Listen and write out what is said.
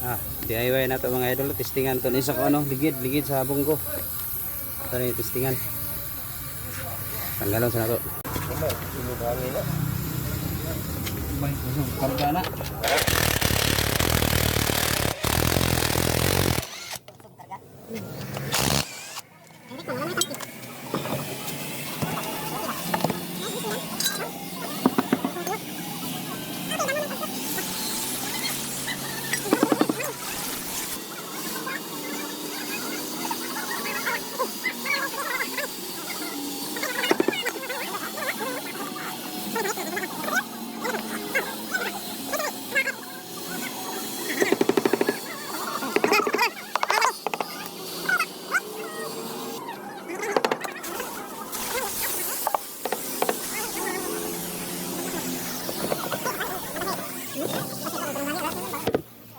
ah DIY na to mga idol. Testingan to isa ko ano ligid ligid sa habong ko. Ito na yung testingan. Tanggalan sa na to. Karga na